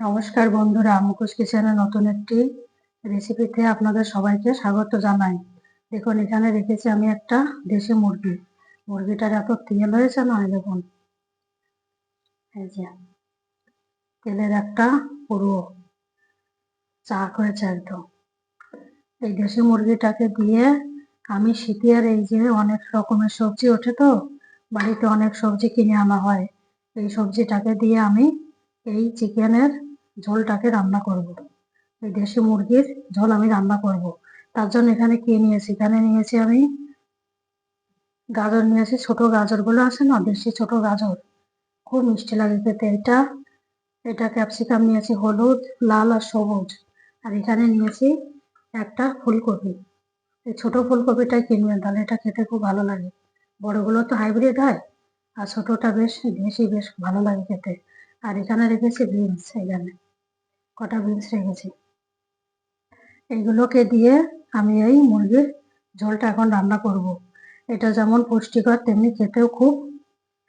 নমস্কার বন্ধুরা মুখোশ কিচেনের নতুন একটি রেসিপিতে আপনাদের সবাইকে স্বাগত জানাই। দেখুন, এখানে রেখেছি আমি একটা দেশি মুরগি। মুরগিটার এত তেল হয়েছে না দেখুন। এই যে, তেলের একটা পুরো চাক হয়েছে একদম। এই দেশি মুরগিটাকে দিয়ে আমি শীতের এই যে অনেক রকমের সবজি ওঠে তো, বাড়িতে অনেক সবজি কিনে আনা হয়। এই সবজিটাকে দিয়ে আমি এই চিকেনের ঝোলটাকে রান্না করব। এই দেশি মুরগির ঝোল আমি রান্না করব। তার জন্য এখানে কি নিয়েছি? এখানে নিয়েছি আমি গাজর নিয়েছি। ছোট গাজরগুলো আছে না? দেশি ছোট গাজর। খুব মিষ্টি লাগে খেতে এটা। এটা ক্যাপসিকাম নিয়েছি, হলুদ, লাল আর সবুজ। আর এখানে নিয়েছি একটা ফুলকপি। এই ছোট ফুলকপিটাই কিনবেন, তাহলে এটা খেতে খুব ভালো লাগে। বড়গুলো তো হাইব্রিড হয়, আর ছোটটা বেশ দেশি, বেশ ভালো লাগে খেতে। আর এখানে রেখেছি বিনস এখানে। কটা বিনস রেখেছি। এইগুলোকে দিয়ে আমি এই মুরগির ঝোলটা এখন রান্না করব। এটা যেমন পুষ্টিকর, তেমনি খেতেও খুব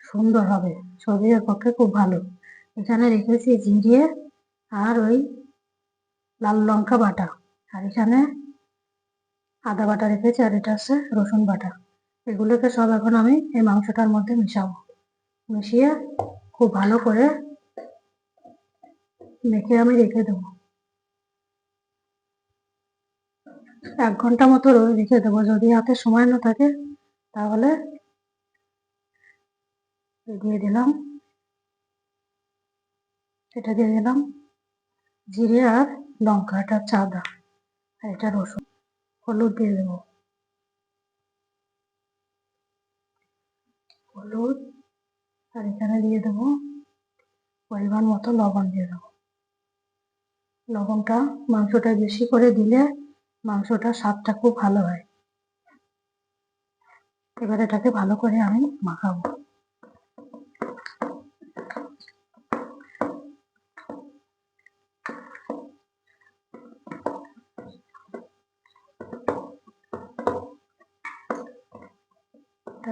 সুন্দর হবে। শরীরের পক্ষে খুব ভালো। এখানে রেখেছি জিরে আর ওই লাল লঙ্কা বাটা। আর এখানে আদা বাটা রেখেছি আর এটা আছে রসুন বাটা। এগুলোকে সব এখন আমি এই মাংসটার মধ্যে মিশাবো। মিশিয়ে খুব ভালো করে মেখে আমি রেখে দেবো। এক ঘণ্টা মতো রেখে দেবো। যদি হাতে সময় না থাকে, তাহলে দিয়ে দিলাম। এটা দিয়ে দিলাম জিরে আর লঙ্কা, এটা চাদা আর এটা রসুন। হলুদ দিয়ে দেবো। হলুদ আর এখানে দিয়ে দেবো পরিমাণ মতো লবণ দিয়ে দেবো। লবণটা মাংসটা বেশি করে দিলে মাংসটা স্বাদটা খুব ভালো হয়। এবার এটাকে ভালো করে আমি মাখাবো।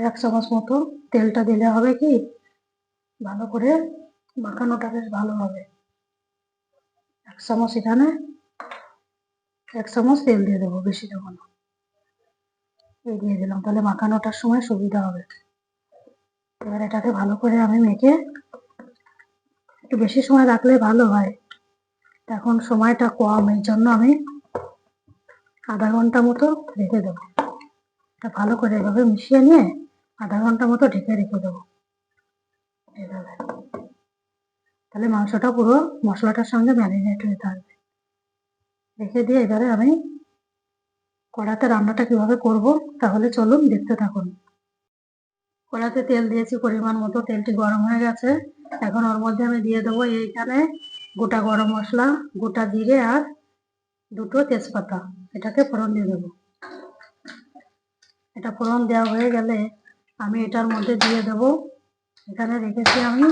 এক চামচ মতো তেলটা দিলে হবে কি? ভালো করে মাখানোটা বেশ ভালো হবে। এক চামচ এখানে এক চামচ তেল দিয়ে দেবো বেশি দেবো না। এই দিয়ে দিলাম, তাহলে মাখানোটার সময় সুবিধা হবে। এবার এটাকে ভালো করে আমি মেখে একটু বেশি সময় রাখলে ভালো হয়। এখন সময়টা কম, এই জন্য আমি আধা ঘণ্টা মতো রেখে দেবো। এটা ভালো করে এভাবে মিশিয়ে নিয়ে আধা ঘণ্টা মতো ঢেকে রেখে দেবো এভাবে তাহলে মাংসটা পুরো মশলাটার সঙ্গে ম্যারিনেট হয়ে থাকবে। রেখে দিয়ে এবারে আমি কড়াতে রান্নাটা কীভাবে করব তাহলে চলুন দেখতে থাকুন। কড়াতে তেল দিয়েছি পরিমাণ মতো, তেলটি গরম হয়ে গেছে। এখন ওর মধ্যে আমি দিয়ে দেবো এইখানে গোটা গরম মশলা, গোটা জিরে আর দুটো তেজপাতা। এটাকে ফোড়ন দিয়ে দেবো। এটা ফোড়ন দেওয়া হয়ে গেলে আমি এটার মধ্যে দিয়ে দেব। এখানে রেখেছি আমি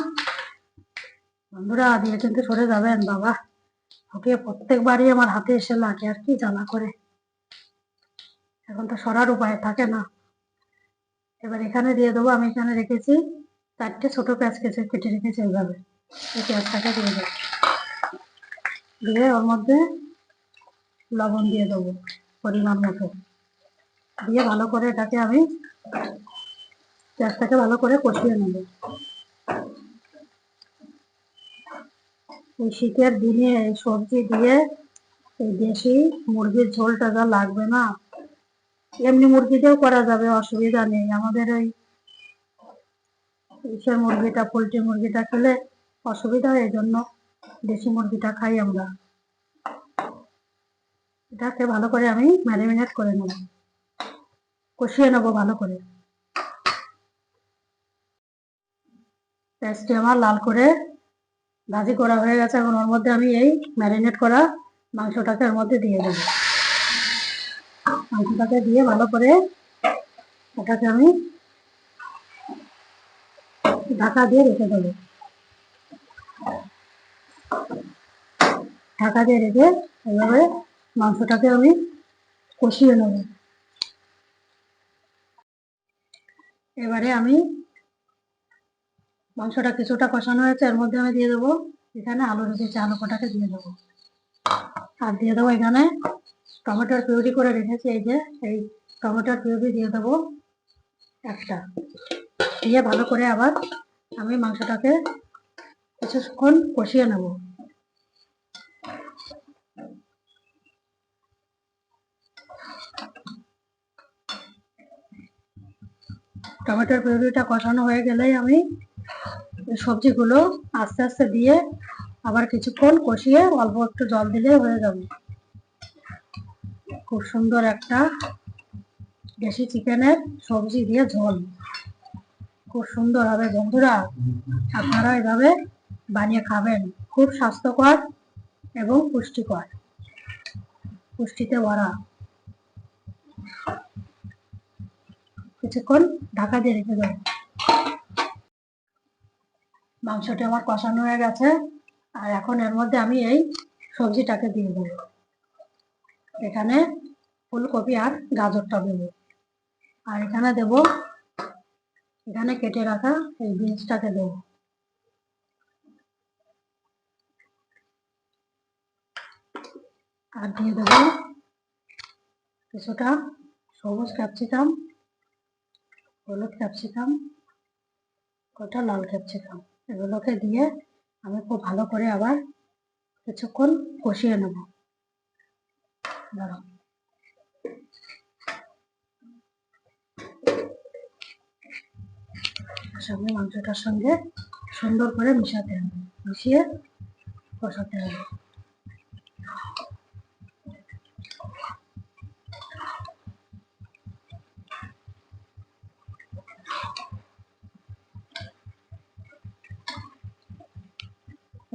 বন্ধুরা, দিয়ে কিন্তু সরে যাবেন, বাবা। ওকে প্রত্যেকবারই আমার হাতে এসে লাগে, আর কি জ্বালা করে। এখন তো সরার উপায় থাকে না। এবার এখানে দিয়ে দেবো, আমি এখানে রেখেছি চারটে ছোট পেঁয়াজ কেটে কেটে রেখেছি এইভাবে। এই পেঁয়াজটাকে দিয়ে দেবো। দিয়ে ওর মধ্যে লবণ দিয়ে দেবো, পরিমাণ মতো। দিয়ে ভালো করে এটাকে আমি, পেঁয়াজটাকে ভালো করে কষিয়ে নেব। এই শীতের দিনে সবজি দিয়ে এই দেশি মুরগির ঝোলটা যা লাগবে না, এমনি মুরগিতেও করা যাবে, অসুবিধা নেই। আমাদের ওই ইসের মুরগিটা, পোলট্রি মুরগিটা খেলে অসুবিধা হয় জন্য দেশি মুরগিটা খাই আমরা। এটাকে ভালো করে আমি ম্যারিনেট করে নেব, কষিয়ে নেব ভালো করে। পেঁয়াজটি আমার লাল করে ভাজি করা হয়ে গেছে, এখন ওর মধ্যে আমি এই ম্যারিনেট করা মাংসটাকে ওর মধ্যে দিয়ে দেবো। মাংসটাকে দিয়ে ভালো করে ওটাকে আমি ঢাকা দিয়ে রেখে দেবো। ঢাকা দিয়ে রেখে এইভাবে মাংসটাকে আমি কষিয়ে নেব। এবারে আমি মাংসটা কিছুটা কষানো হয়েছে, এর মধ্যে আমি দিয়ে দেবো এখানে আলু রেখেছি আলু কটাকে দিয়ে দেবো। আর দিয়ে দেবো এখানে টমেটোর পিউরি করে রেখেছি, এই যে এই টমেটোর পিউরি দিয়ে দেবো একটা। দিয়ে ভালো করে আবার আমি মাংসটাকে কিছুক্ষণ কষিয়ে নেব। টমেটোর পিউরিটা কষানো হয়ে গেলেই আমি সবজিগুলো আস্তে আস্তে দিয়ে আবার কিছুক্ষণ কষিয়ে অল্প একটু জল দিলে হয়ে যাবে। খুব সুন্দর একটা দেশি চিকেনের সবজি দিয়ে ঝোল। খুব সুন্দর হবে বন্ধুরা। আপনারা এভাবে বানিয়ে খাবেন। খুব স্বাস্থ্যকর এবং পুষ্টিকর। পুষ্টিতে ভরা। কিছুক্ষণ ঢাকা দিয়ে রেখে দেবো। মাংসটা আমার কষানো হয়ে গেছে। আর এখন এর মধ্যে আমি এই সবজিটাকে দিয়ে দেবো। এখানে ফুলকপি আর গাজরটা দেবো। আর এখানে দেব, এখানে কেটে রাখা এই বিনসটাকে দেবো। আর দিয়ে দেবো কিছুটা সবুজ ক্যাপসিকাম, হলুদ ক্যাপসিকাম, কটা লাল ক্যাপসিকাম। এগুলোকে দিয়ে আমি খুব ভালো করে আবার কিছুক্ষণ কষিয়ে নেব। সঙ্গে মাংসটার সঙ্গে সুন্দর করে মিশাতে হবে, মিশিয়ে কষাতে হবে।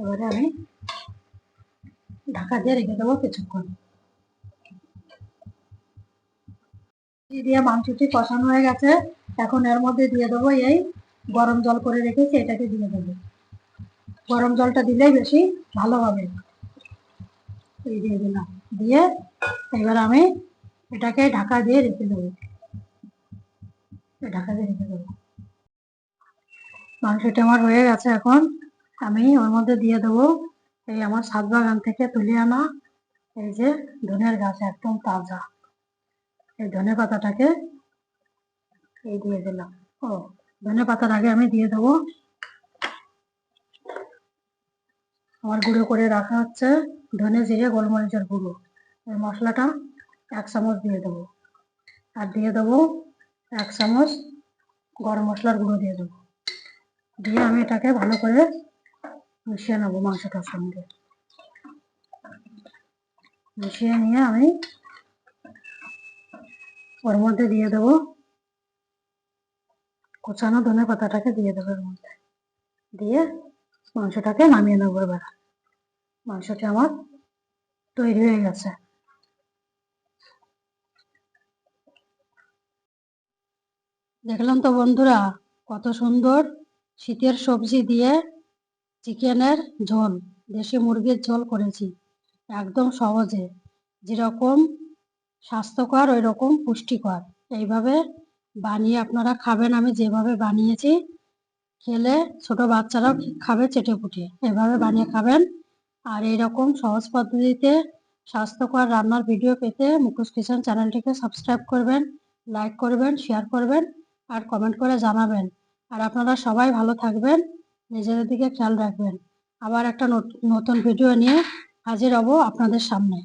এবারে আমি ঢাকা দিয়ে রেখে দেবো কিছুক্ষণ। দিয়ে মাংসটি কষানো হয়ে গেছে। এখন এর মধ্যে দিয়ে দেবো এই গরম জল করে রেখেছি, এটাকে দিয়ে দেবো। গরম জলটা দিলেই বেশি ভালো হবে। এই দিয়ে দিলাম। দিয়ে এবার আমি এটাকে ঢাকা দিয়ে রেখে দেবো। ঢাকা দিয়ে রেখে দেবো। মাংসটা আমার হয়ে গেছে এখন। আমি ওর মধ্যে দিয়ে দেবো এই আমার ছাদ বাগান থেকে তুলে আনা এই যে ধনের গাছ একদম তাজা। এই ধনে পাতাটাকে এই দিয়ে দিলাম। ও, ধনে পাতার আগে আমি দিয়ে দেবো। আমার গুঁড়ো করে রাখা হচ্ছে ধনে জিরে, গোলমরিচের গুঁড়ো। এই মশলাটা এক চামচ দিয়ে দেবো। আর দিয়ে দেবো এক চামচ গরম মশলার গুঁড়ো দিয়ে দেবো। দিয়ে আমি এটাকে ভালো করে মিশিয়ে নেব মাংসটার সঙ্গে। মিশিয়ে নিয়ে আমি ওর মধ্যে দিয়ে দেবো কোচানো ধনে পাতাটাকে দিয়ে দেবো এর মধ্যে। দিয়ে মাংসটাকে নামিয়ে নেব এবার। মাংসটি আমার তৈরি হয়ে গেছে। দেখলাম তো বন্ধুরা কত সুন্দর শীতের সবজি দিয়ে চিকেনের ঝোল, দেশি মুরগির ঝোল করেছি। একদম সহজে। যেরকম স্বাস্থ্যকর ওই রকম পুষ্টিকর। এইভাবে বানিয়ে আপনারা খাবেন। আমি যেভাবে বানিয়েছি, খেলে ছোট বাচ্চারাও খাবে চেটে পুটে। এভাবে বানিয়ে খাবেন। আর এইরকম সহজ পদ্ধতিতে স্বাস্থ্যকর রান্নার ভিডিও পেতে মুখোশ কিচেন চ্যানেলটিকে সাবস্ক্রাইব করবেন, লাইক করবেন, শেয়ার করবেন, আর কমেন্ট করে জানাবেন। আর আপনারা সবাই ভালো থাকবেন। নিজেদের দিকে খেয়াল রাখবেন। আবার একটা নতুন ভিডিও নিয়ে হাজির হব আপনাদের সামনে।